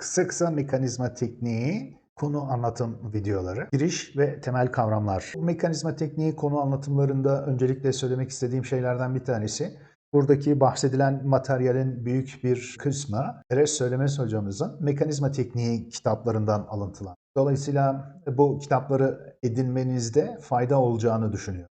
Kısa kısa mekanizma tekniği konu anlatım videoları, giriş ve temel kavramlar. Bu mekanizma tekniği konu anlatımlarında öncelikle söylemek istediğim şeylerden bir tanesi. Buradaki bahsedilen materyalin büyük bir kısmı Eres Söylemez hocamızın mekanizma tekniği kitaplarından alıntılan. Dolayısıyla bu kitapları edinmenizde fayda olacağını düşünüyorum.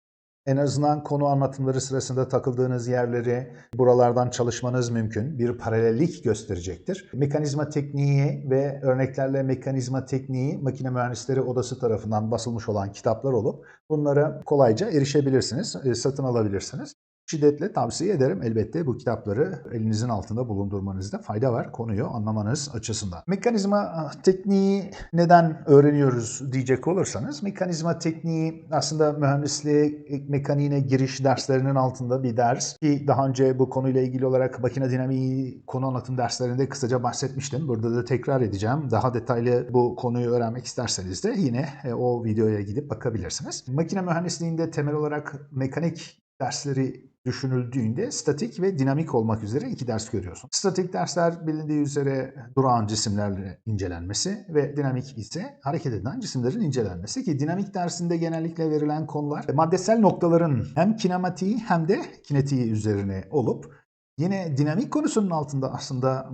En azından konu anlatımları sırasında takıldığınız yerleri buralardan çalışmanız mümkün. Bir paralellik gösterecektir. Mekanizma tekniği ve örneklerle mekanizma tekniği makine mühendisleri odası tarafından basılmış olan kitaplar olup bunlara kolayca erişebilirsiniz, e, satın alabilirsiniz. Şiddetle tavsiye ederim. Elbette bu kitapları elinizin altında bulundurmanızda fayda var konuyu anlamanız açısından. Mekanizma tekniği neden öğreniyoruz diyecek olursanız mekanizma tekniği aslında mühendisliğe mekaniğine giriş derslerinin altında bir ders ki daha önce bu konuyla ilgili olarak makine dinamiği konu anlatım derslerinde kısaca bahsetmiştim. Burada da tekrar edeceğim. Daha detaylı bu konuyu öğrenmek isterseniz de yine e, o videoya gidip bakabilirsiniz. Makine mühendisliğinde temel olarak mekanik dersleri düşünüldüğünde statik ve dinamik olmak üzere iki ders görüyorsun. Statik dersler bilindiği üzere durağan cisimlerle incelenmesi ve dinamik ise hareket eden cisimlerin incelenmesi ki dinamik dersinde genellikle verilen konular maddesel noktaların hem kinematiği hem de kinetiği üzerine olup yine dinamik konusunun altında aslında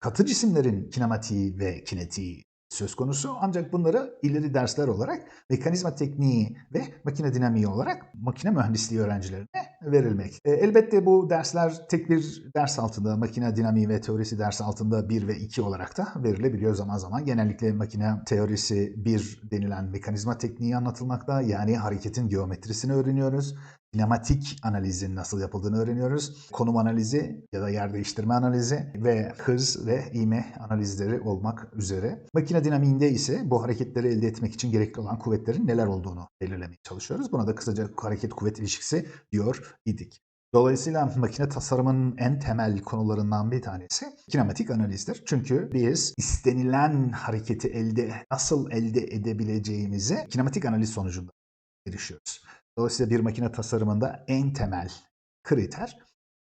katı cisimlerin kinematiği ve kinetiği söz konusu. Ancak bunları ileri dersler olarak mekanizma tekniği ve makine dinamiği olarak makine mühendisliği öğrencilerine verilmek. E, elbette bu dersler tek bir ders altında makine dinamiği ve teorisi ders altında 1 ve 2 olarak da verilebiliyor zaman zaman. Genellikle makine teorisi 1 denilen mekanizma tekniği anlatılmakta. Yani hareketin geometrisini öğreniyoruz kinematik analizin nasıl yapıldığını öğreniyoruz. Konum analizi ya da yer değiştirme analizi ve hız ve ivme analizleri olmak üzere. Makine dinamiğinde ise bu hareketleri elde etmek için gerekli olan kuvvetlerin neler olduğunu belirlemeye çalışıyoruz. Buna da kısaca hareket kuvvet ilişkisi diyor idik. Dolayısıyla makine tasarımının en temel konularından bir tanesi kinematik analizdir. Çünkü biz istenilen hareketi elde nasıl elde edebileceğimizi kinematik analiz sonucunda erişiyoruz. Dolayısıyla bir makine tasarımında en temel kriter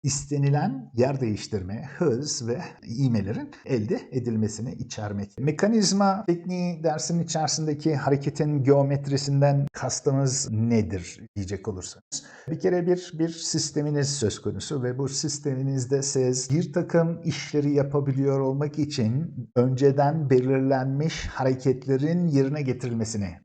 istenilen yer değiştirme, hız ve ivmelerin elde edilmesini içermek. Mekanizma tekniği dersinin içerisindeki hareketin geometrisinden kastımız nedir diyecek olursanız. Bir kere bir, bir sisteminiz söz konusu ve bu sisteminizde siz bir takım işleri yapabiliyor olmak için önceden belirlenmiş hareketlerin yerine getirilmesine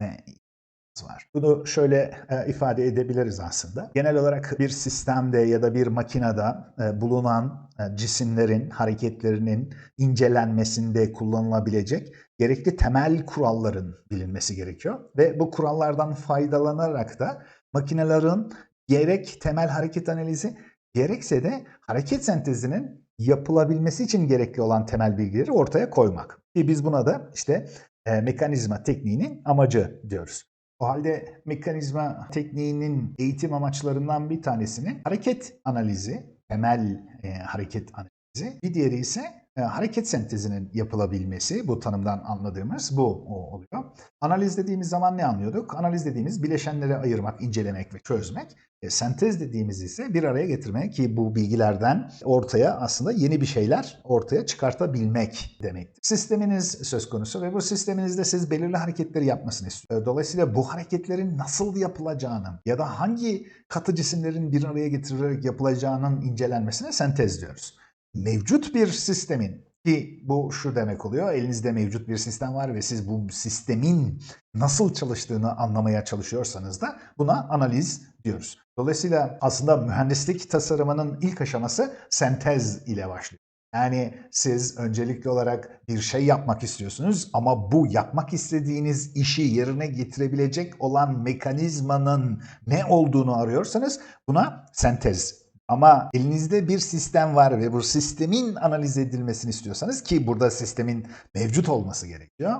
var. Bunu şöyle e, ifade edebiliriz aslında. Genel olarak bir sistemde ya da bir makinede e, bulunan e, cisimlerin hareketlerinin incelenmesinde kullanılabilecek gerekli temel kuralların bilinmesi gerekiyor ve bu kurallardan faydalanarak da makinelerin gerek temel hareket analizi gerekse de hareket sentezinin yapılabilmesi için gerekli olan temel bilgileri ortaya koymak. Ki biz buna da işte e, mekanizma tekniğinin amacı diyoruz. O halde mekanizma tekniğinin eğitim amaçlarından bir tanesinin hareket analizi, temel e, hareket analizi. Bir diğeri ise hareket sentezinin yapılabilmesi, bu tanımdan anladığımız bu oluyor. Analiz dediğimiz zaman ne anlıyorduk? Analiz dediğimiz bileşenleri ayırmak, incelemek ve çözmek. E, sentez dediğimiz ise bir araya getirmek ki bu bilgilerden ortaya aslında yeni bir şeyler ortaya çıkartabilmek demektir. Sisteminiz söz konusu ve bu sisteminizde siz belirli hareketleri yapmasını istiyor. Dolayısıyla bu hareketlerin nasıl yapılacağını ya da hangi katı cisimlerin bir araya getirilerek yapılacağının incelenmesine sentez diyoruz mevcut bir sistemin ki bu şu demek oluyor. Elinizde mevcut bir sistem var ve siz bu sistemin nasıl çalıştığını anlamaya çalışıyorsanız da buna analiz diyoruz. Dolayısıyla aslında mühendislik tasarımının ilk aşaması sentez ile başlıyor. Yani siz öncelikli olarak bir şey yapmak istiyorsunuz ama bu yapmak istediğiniz işi yerine getirebilecek olan mekanizmanın ne olduğunu arıyorsanız buna sentez ama elinizde bir sistem var ve bu sistemin analiz edilmesini istiyorsanız ki burada sistemin mevcut olması gerekiyor.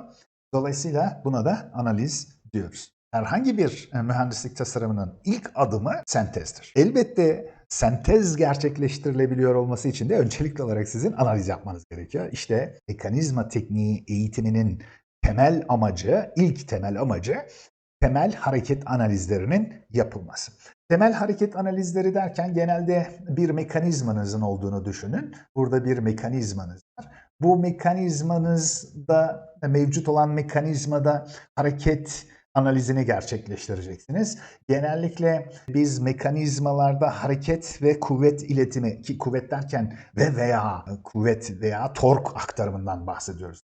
Dolayısıyla buna da analiz diyoruz. Herhangi bir e, mühendislik tasarımının ilk adımı sentezdir. Elbette sentez gerçekleştirilebiliyor olması için de öncelikli olarak sizin analiz yapmanız gerekiyor. İşte mekanizma tekniği eğitiminin temel amacı, ilk temel amacı temel hareket analizlerinin yapılması. Temel hareket analizleri derken genelde bir mekanizmanızın olduğunu düşünün. Burada bir mekanizmanız var. Bu mekanizmanızda mevcut olan mekanizmada hareket analizini gerçekleştireceksiniz. Genellikle biz mekanizmalarda hareket ve kuvvet iletimi ki kuvvet derken ve veya kuvvet veya tork aktarımından bahsediyoruz.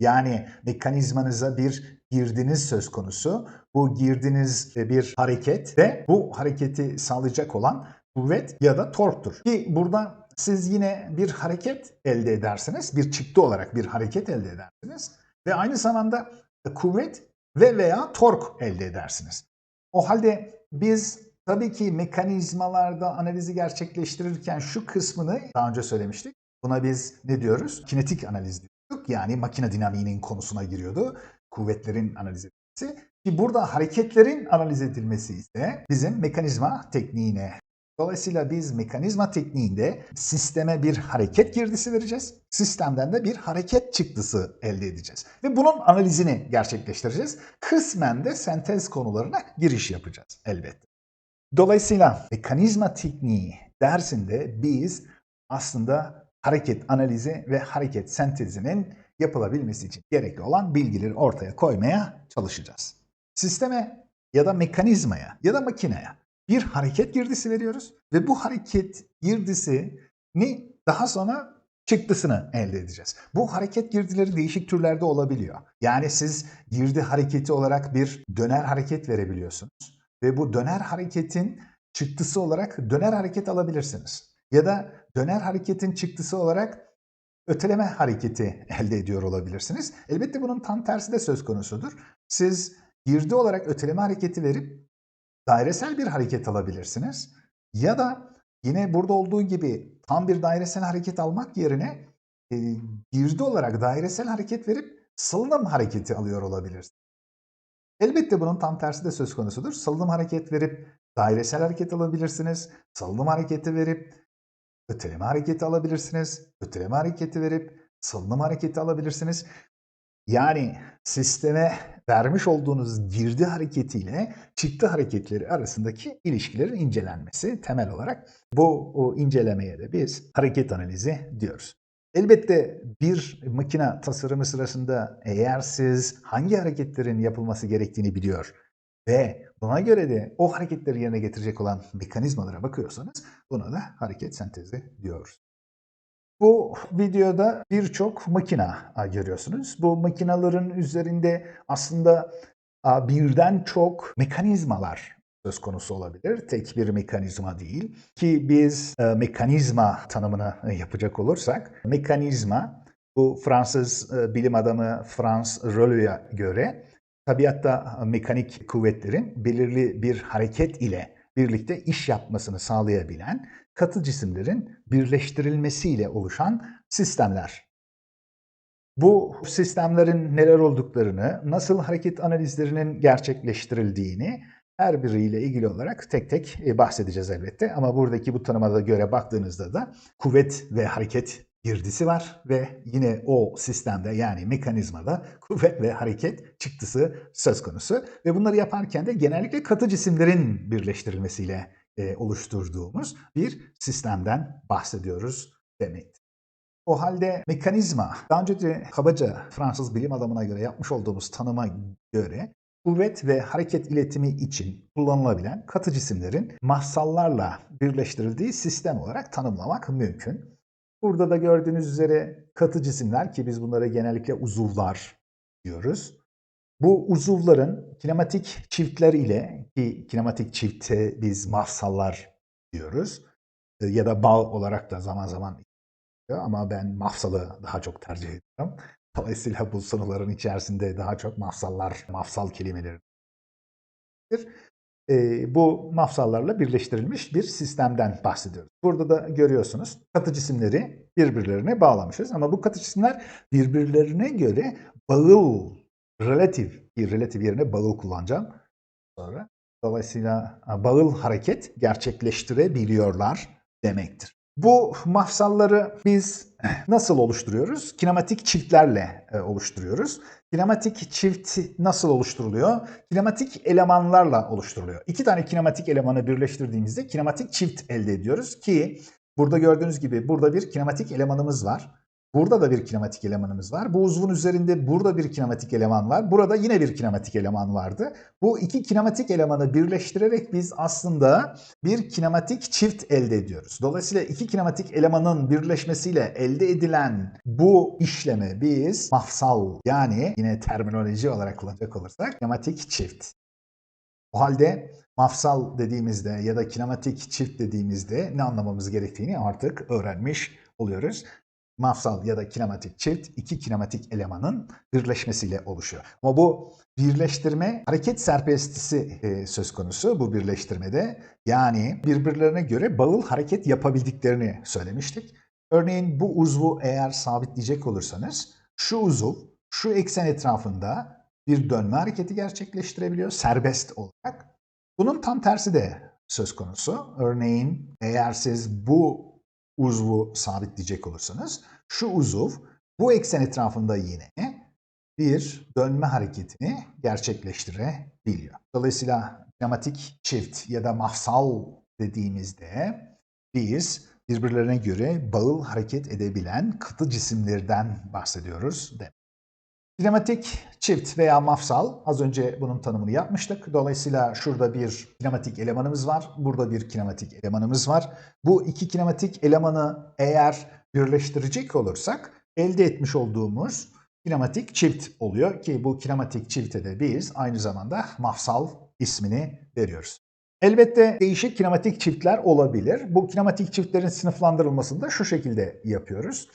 Yani mekanizmanıza bir girdiniz söz konusu. Bu girdiniz bir hareket ve bu hareketi sağlayacak olan kuvvet ya da torktur. Ki burada siz yine bir hareket elde edersiniz. Bir çıktı olarak bir hareket elde edersiniz. Ve aynı zamanda kuvvet ve veya tork elde edersiniz. O halde biz tabii ki mekanizmalarda analizi gerçekleştirirken şu kısmını daha önce söylemiştik. Buna biz ne diyoruz? Kinetik analiz diyorduk. Yani makine dinamiğinin konusuna giriyordu. Kuvvetlerin analiz edilmesi. Ki burada hareketlerin analiz edilmesi ise bizim mekanizma tekniğine Dolayısıyla biz mekanizma tekniğinde sisteme bir hareket girdisi vereceğiz. Sistemden de bir hareket çıktısı elde edeceğiz. Ve bunun analizini gerçekleştireceğiz. Kısmen de sentez konularına giriş yapacağız elbette. Dolayısıyla mekanizma tekniği dersinde biz aslında hareket analizi ve hareket sentezinin yapılabilmesi için gerekli olan bilgileri ortaya koymaya çalışacağız. Sisteme ya da mekanizmaya ya da makineye bir hareket girdisi veriyoruz ve bu hareket girdisini daha sonra çıktısını elde edeceğiz. Bu hareket girdileri değişik türlerde olabiliyor. Yani siz girdi hareketi olarak bir döner hareket verebiliyorsunuz ve bu döner hareketin çıktısı olarak döner hareket alabilirsiniz. Ya da döner hareketin çıktısı olarak öteleme hareketi elde ediyor olabilirsiniz. Elbette bunun tam tersi de söz konusudur. Siz girdi olarak öteleme hareketi verip dairesel bir hareket alabilirsiniz. Ya da yine burada olduğu gibi tam bir dairesel hareket almak yerine e, girdi olarak dairesel hareket verip salınım hareketi alıyor olabilirsiniz. Elbette bunun tam tersi de söz konusudur. Salınım hareket verip dairesel hareket alabilirsiniz. Salınım hareketi verip öteleme hareketi alabilirsiniz. Öteleme hareketi verip salınım hareketi alabilirsiniz. Yani sisteme vermiş olduğunuz girdi hareketiyle çıktı hareketleri arasındaki ilişkilerin incelenmesi temel olarak bu incelemeye de biz hareket analizi diyoruz. Elbette bir makine tasarımı sırasında eğer siz hangi hareketlerin yapılması gerektiğini biliyor ve buna göre de o hareketleri yerine getirecek olan mekanizmalara bakıyorsanız buna da hareket sentezi diyoruz. Bu videoda birçok makina görüyorsunuz. Bu makinaların üzerinde aslında birden çok mekanizmalar söz konusu olabilir. Tek bir mekanizma değil. Ki biz e, mekanizma tanımını yapacak olursak, mekanizma bu Fransız e, bilim adamı Frans Rollo'ya göre tabiatta mekanik kuvvetlerin belirli bir hareket ile birlikte iş yapmasını sağlayabilen katı cisimlerin birleştirilmesiyle oluşan sistemler. Bu sistemlerin neler olduklarını, nasıl hareket analizlerinin gerçekleştirildiğini her biriyle ilgili olarak tek tek e, bahsedeceğiz elbette. Ama buradaki bu tanımada göre baktığınızda da kuvvet ve hareket girdisi var ve yine o sistemde yani mekanizmada kuvvet ve hareket çıktısı söz konusu. Ve bunları yaparken de genellikle katı cisimlerin birleştirilmesiyle e, oluşturduğumuz bir sistemden bahsediyoruz demektir. O halde mekanizma, daha önce de kabaca Fransız bilim adamına göre yapmış olduğumuz tanıma göre kuvvet ve hareket iletimi için kullanılabilen katı cisimlerin mahsallarla birleştirildiği sistem olarak tanımlamak mümkün. Burada da gördüğünüz üzere katı cisimler ki biz bunlara genellikle uzuvlar diyoruz. Bu uzuvların kinematik çiftler ile ki kinematik çifte biz mafsallar diyoruz e, ya da bağ olarak da zaman zaman ama ben mafsalı daha çok tercih ediyorum. Dolayısıyla bu soruların içerisinde daha çok mafsallar, mafsal kelimeleri e, bu mafsallarla birleştirilmiş bir sistemden bahsediyoruz. Burada da görüyorsunuz katı cisimleri birbirlerine bağlamışız ama bu katı cisimler birbirlerine göre bağıl relatif bir relatif yerine bağıl kullanacağım sonra. Dolayısıyla bağıl hareket gerçekleştirebiliyorlar demektir. Bu mafsalları biz nasıl oluşturuyoruz? Kinematik çiftlerle e, oluşturuyoruz. Kinematik çift nasıl oluşturuluyor? Kinematik elemanlarla oluşturuluyor. İki tane kinematik elemanı birleştirdiğimizde kinematik çift elde ediyoruz ki burada gördüğünüz gibi burada bir kinematik elemanımız var. Burada da bir kinematik elemanımız var. Bu uzvun üzerinde burada bir kinematik eleman var. Burada yine bir kinematik eleman vardı. Bu iki kinematik elemanı birleştirerek biz aslında bir kinematik çift elde ediyoruz. Dolayısıyla iki kinematik elemanın birleşmesiyle elde edilen bu işleme biz mafsal yani yine terminoloji olarak kullanacak olursak kinematik çift. O halde mafsal dediğimizde ya da kinematik çift dediğimizde ne anlamamız gerektiğini artık öğrenmiş oluyoruz. Mafsal ya da kinematik çift iki kinematik elemanın birleşmesiyle oluşuyor. Ama bu birleştirme hareket serbestisi e, söz konusu bu birleştirmede. Yani birbirlerine göre bağıl hareket yapabildiklerini söylemiştik. Örneğin bu uzvu eğer sabitleyecek olursanız şu uzuv şu eksen etrafında bir dönme hareketi gerçekleştirebiliyor serbest olarak. Bunun tam tersi de söz konusu. Örneğin eğer siz bu uzvu sabitleyecek olursanız şu uzuv bu eksen etrafında yine bir dönme hareketini gerçekleştirebiliyor. Dolayısıyla dramatik çift ya da mafsal dediğimizde biz birbirlerine göre bağıl hareket edebilen katı cisimlerden bahsediyoruz demek. Kinematik çift veya mafsal az önce bunun tanımını yapmıştık. Dolayısıyla şurada bir kinematik elemanımız var. Burada bir kinematik elemanımız var. Bu iki kinematik elemanı eğer birleştirecek olursak elde etmiş olduğumuz kinematik çift oluyor ki bu kinematik çifte de biz aynı zamanda mafsal ismini veriyoruz. Elbette değişik kinematik çiftler olabilir. Bu kinematik çiftlerin sınıflandırılmasını da şu şekilde yapıyoruz.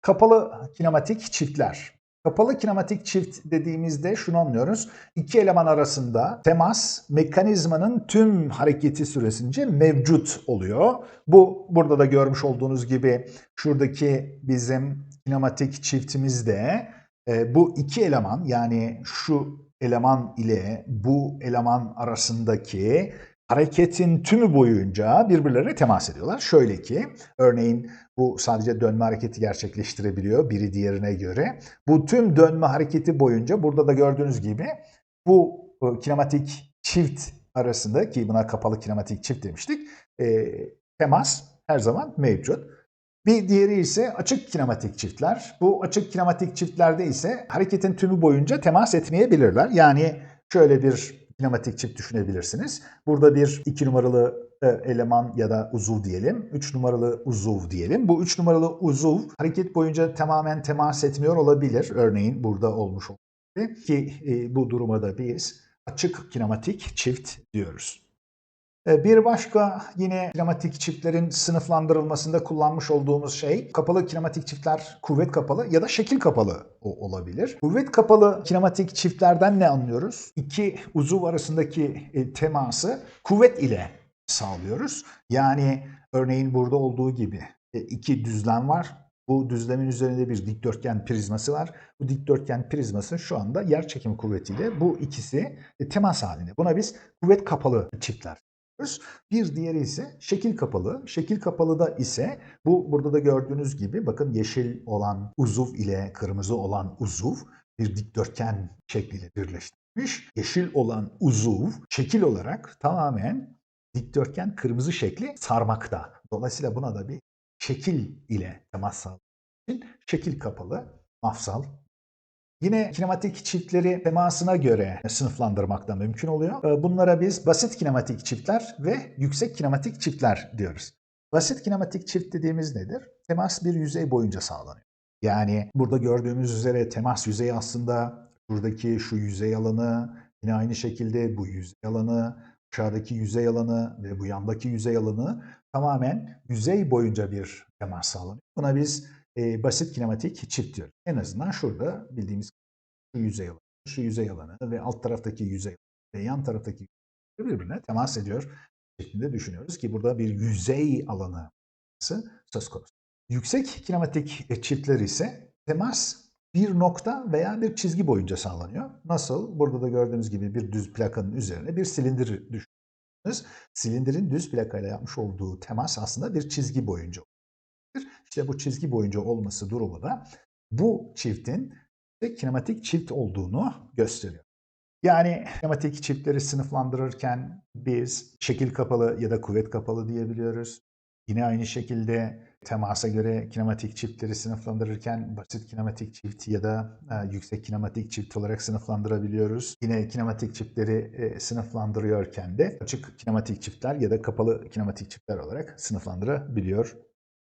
Kapalı kinematik çiftler. Kapalı kinematik çift dediğimizde şunu anlıyoruz. İki eleman arasında temas mekanizmanın tüm hareketi süresince mevcut oluyor. Bu burada da görmüş olduğunuz gibi şuradaki bizim kinematik çiftimizde e, bu iki eleman yani şu eleman ile bu eleman arasındaki hareketin tümü boyunca birbirlerine temas ediyorlar. Şöyle ki örneğin bu sadece dönme hareketi gerçekleştirebiliyor biri diğerine göre. Bu tüm dönme hareketi boyunca burada da gördüğünüz gibi bu e, kinematik çift arasında ki buna kapalı kinematik çift demiştik e, temas her zaman mevcut. Bir diğeri ise açık kinematik çiftler. Bu açık kinematik çiftlerde ise hareketin tümü boyunca temas etmeyebilirler. Yani şöyle bir kinematik çift düşünebilirsiniz. Burada bir iki numaralı e, eleman ya da uzuv diyelim. 3 numaralı uzuv diyelim. Bu 3 numaralı uzuv hareket boyunca tamamen temas etmiyor olabilir. Örneğin burada olmuş olabilir. Ki e, bu duruma da biz açık kinematik çift diyoruz. E, bir başka yine kinematik çiftlerin sınıflandırılmasında kullanmış olduğumuz şey kapalı kinematik çiftler kuvvet kapalı ya da şekil kapalı olabilir. Kuvvet kapalı kinematik çiftlerden ne anlıyoruz? İki uzuv arasındaki e, teması kuvvet ile sağlıyoruz. Yani örneğin burada olduğu gibi e, iki düzlem var. Bu düzlemin üzerinde bir dikdörtgen prizması var. Bu dikdörtgen prizması şu anda yer çekim kuvvetiyle bu ikisi temas halinde. Buna biz kuvvet kapalı çiftler bir diğeri ise şekil kapalı. Şekil kapalı da ise bu burada da gördüğünüz gibi bakın yeşil olan uzuv ile kırmızı olan uzuv bir dikdörtgen şekliyle birleştirilmiş. Yeşil olan uzuv şekil olarak tamamen dikdörtgen kırmızı şekli sarmakta. Dolayısıyla buna da bir şekil ile temas sağlamak için şekil kapalı, mafsal Yine kinematik çiftleri temasına göre sınıflandırmak da mümkün oluyor. Ee, bunlara biz basit kinematik çiftler ve yüksek kinematik çiftler diyoruz. Basit kinematik çift dediğimiz nedir? Temas bir yüzey boyunca sağlanıyor. Yani burada gördüğümüz üzere temas yüzeyi aslında buradaki şu yüzey alanı, yine aynı şekilde bu yüzey alanı, aşağıdaki yüzey alanı ve bu yandaki yüzey alanı tamamen yüzey boyunca bir temas sağlanıyor. Buna biz e, basit kinematik çift diyoruz. En azından şurada bildiğimiz şu yüzey alanı, şu yüzey alanı ve alt taraftaki yüzey ve yan taraftaki birbirine temas ediyor şeklinde düşünüyoruz ki burada bir yüzey alanı söz konusu. Yüksek kinematik çiftler ise temas bir nokta veya bir çizgi boyunca sağlanıyor. Nasıl? Burada da gördüğünüz gibi bir düz plakanın üzerine bir silindir düşünüyorsunuz. Silindirin düz plakayla yapmış olduğu temas aslında bir çizgi boyunca işte bu çizgi boyunca olması durumu da bu çiftin kinematik çift olduğunu gösteriyor. Yani kinematik çiftleri sınıflandırırken biz şekil kapalı ya da kuvvet kapalı diyebiliyoruz. Yine aynı şekilde temasa göre kinematik çiftleri sınıflandırırken basit kinematik çift ya da e, yüksek kinematik çift olarak sınıflandırabiliyoruz. Yine kinematik çiftleri e, sınıflandırıyorken de açık kinematik çiftler ya da kapalı kinematik çiftler olarak sınıflandırabiliyor.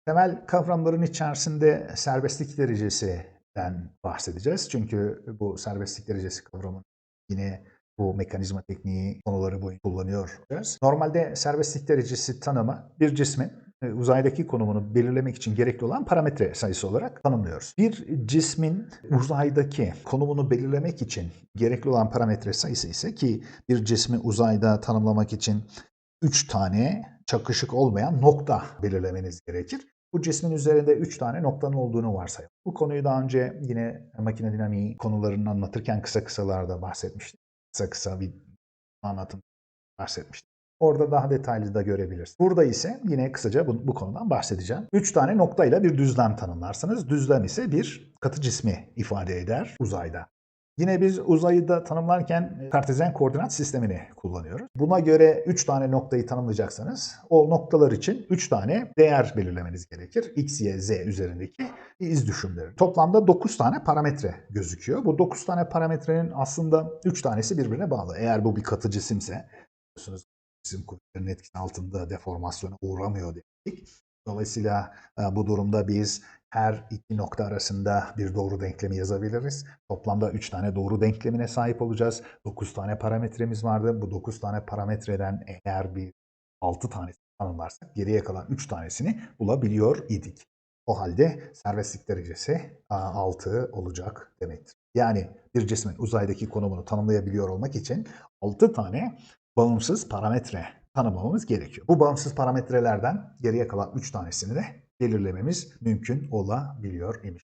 Temel kavramların içerisinde serbestlik derecesinden bahsedeceğiz. Çünkü bu serbestlik derecesi kavramı yine bu mekanizma tekniği konuları boyunca kullanıyoruz. Normalde serbestlik derecesi tanımı bir cismin e, uzaydaki konumunu belirlemek için gerekli olan parametre sayısı olarak tanımlıyoruz. Bir cismin uzaydaki konumunu belirlemek için gerekli olan parametre sayısı ise ki bir cismi uzayda tanımlamak için 3 tane çakışık olmayan nokta belirlemeniz gerekir. Bu cismin üzerinde 3 tane noktanın olduğunu varsayalım. Bu konuyu daha önce yine makine dinamiği konularını anlatırken kısa kısalarda bahsetmiştim. Kısa kısa bir anlatım bahsetmiştim. Orada daha detaylı da görebiliriz. Burada ise yine kısaca bu, bu konudan bahsedeceğim. 3 tane noktayla bir düzlem tanımlarsınız. Düzlem ise bir katı cismi ifade eder uzayda. Yine biz uzayı da tanımlarken kartezyen koordinat sistemini kullanıyoruz. Buna göre 3 tane noktayı tanımlayacaksanız o noktalar için 3 tane değer belirlemeniz gerekir. X, Y, Z üzerindeki iz düşümleri. Toplamda 9 tane parametre gözüküyor. Bu 9 tane parametrenin aslında 3 tanesi birbirine bağlı. Eğer bu bir katı cisimse biliyorsunuz cisim kuvvetlerinin etkisi altında deformasyona uğramıyor dedik. Dolayısıyla e, bu durumda biz her iki nokta arasında bir doğru denklemi yazabiliriz. Toplamda 3 tane doğru denklemine sahip olacağız. 9 tane parametremiz vardı. Bu 9 tane parametreden eğer bir 6 tanesi tanımlarsak geriye kalan 3 tanesini bulabiliyor idik. O halde serbestlik derecesi 6 olacak demektir. Yani bir cismin uzaydaki konumunu tanımlayabiliyor olmak için 6 tane bağımsız parametre tanımlamamız gerekiyor. Bu bağımsız parametrelerden geriye kalan 3 tanesini de belirlememiz mümkün olabiliyor imiş.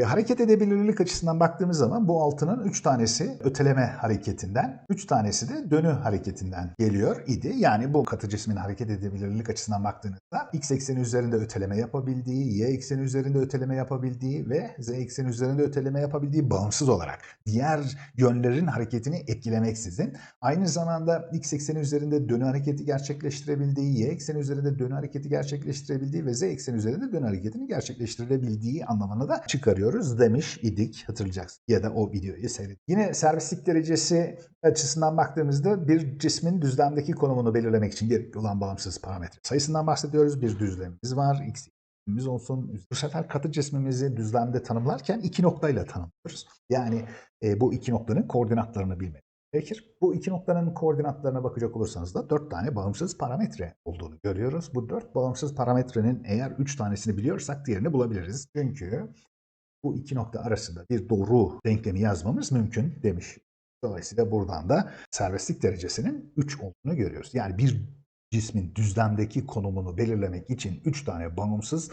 E, hareket edebilirlik açısından baktığımız zaman bu altının 3 tanesi öteleme hareketinden, 3 tanesi de dönü hareketinden geliyor idi. Yani bu katı cismin hareket edebilirlik açısından baktığınızda x ekseni üzerinde öteleme yapabildiği, y ekseni üzerinde öteleme yapabildiği ve z ekseni üzerinde öteleme yapabildiği bağımsız olarak diğer yönlerin hareketini etkilemeksizin aynı zamanda x ekseni üzerinde dönü hareketi gerçekleştirebildiği, y ekseni üzerinde dönü hareketi gerçekleştirebildiği ve z ekseni üzerinde dönü hareketini gerçekleştirebildiği anlamını da çıkarıyor yapıyoruz demiş idik hatırlayacaksın. Ya da o videoyu seyredin. Yine serbestlik derecesi açısından baktığımızda bir cismin düzlemdeki konumunu belirlemek için gerekli olan bağımsız parametre sayısından bahsediyoruz. Bir düzlemimiz var. X düzlemimiz olsun. Bu sefer katı cismimizi düzlemde tanımlarken iki noktayla tanımlıyoruz. Yani e, bu iki noktanın koordinatlarını bilmek gerekir. Bu iki noktanın koordinatlarına bakacak olursanız da dört tane bağımsız parametre olduğunu görüyoruz. Bu dört bağımsız parametrenin eğer üç tanesini biliyorsak diğerini bulabiliriz. Çünkü bu iki nokta arasında bir doğru denklemi yazmamız mümkün demiş. Dolayısıyla buradan da serbestlik derecesinin 3 olduğunu görüyoruz. Yani bir cismin düzlemdeki konumunu belirlemek için 3 tane bağımsız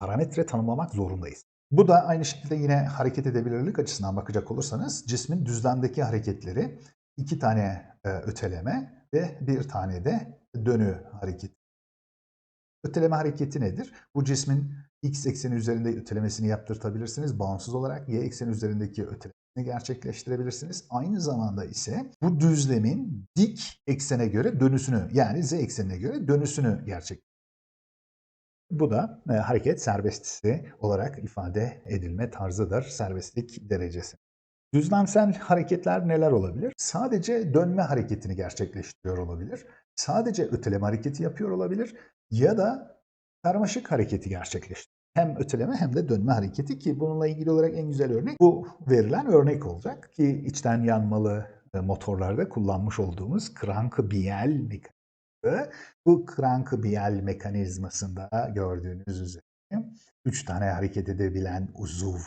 parametre tanımlamak zorundayız. Bu da aynı şekilde yine hareket edebilirlik açısından bakacak olursanız cismin düzlemdeki hareketleri iki tane e, öteleme ve bir tane de dönü hareket. Öteleme hareketi nedir? Bu cismin x ekseni üzerinde ötelemesini yaptırtabilirsiniz. Bağımsız olarak y ekseni üzerindeki ötelemesini gerçekleştirebilirsiniz. Aynı zamanda ise bu düzlemin dik eksene göre dönüsünü yani z eksenine göre dönüsünü gerçek. Bu da e, hareket serbestisi olarak ifade edilme tarzıdır. Serbestlik derecesi. Düzlemsel hareketler neler olabilir? Sadece dönme hareketini gerçekleştiriyor olabilir. Sadece öteleme hareketi yapıyor olabilir ya da karmaşık hareketi gerçekleştiriyor hem öteleme hem de dönme hareketi ki bununla ilgili olarak en güzel örnek bu verilen örnek olacak ki içten yanmalı e, motorlarda kullanmış olduğumuz Crank-Biel mekanizması. Bu Crank-Biel mekanizmasında gördüğünüz üzere 3 tane hareket edebilen uzuv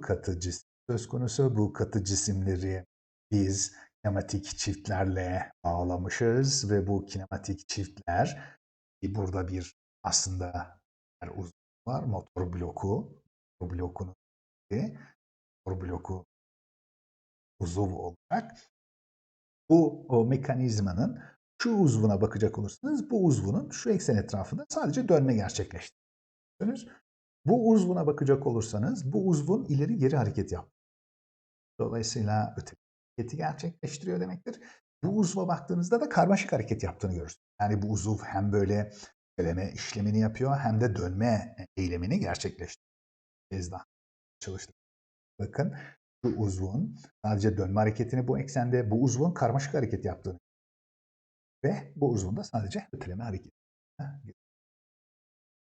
katı cisim söz konusu. Bu katı cisimleri biz kinematik çiftlerle bağlamışız ve bu kinematik çiftler burada bir aslında uzun var. Motor bloku. Motor blokunun motor bloku uzuv olarak bu o mekanizmanın şu uzvuna bakacak olursanız bu uzvunun şu eksen etrafında sadece dönme gerçekleştiriyorsunuz. Bu uzvuna bakacak olursanız bu uzvun ileri geri hareket yap. Dolayısıyla öteki hareketi gerçekleştiriyor demektir. Bu uzva baktığınızda da karmaşık hareket yaptığını görürsünüz. Yani bu uzuv hem böyle öteleme işlemini yapıyor hem de dönme eylemini gerçekleştiriyor. Kez daha çalıştık. Bakın şu uzvun sadece dönme hareketini bu eksende, bu uzvun karmaşık hareket yaptığını ve bu uzvun da sadece öteleme hareketi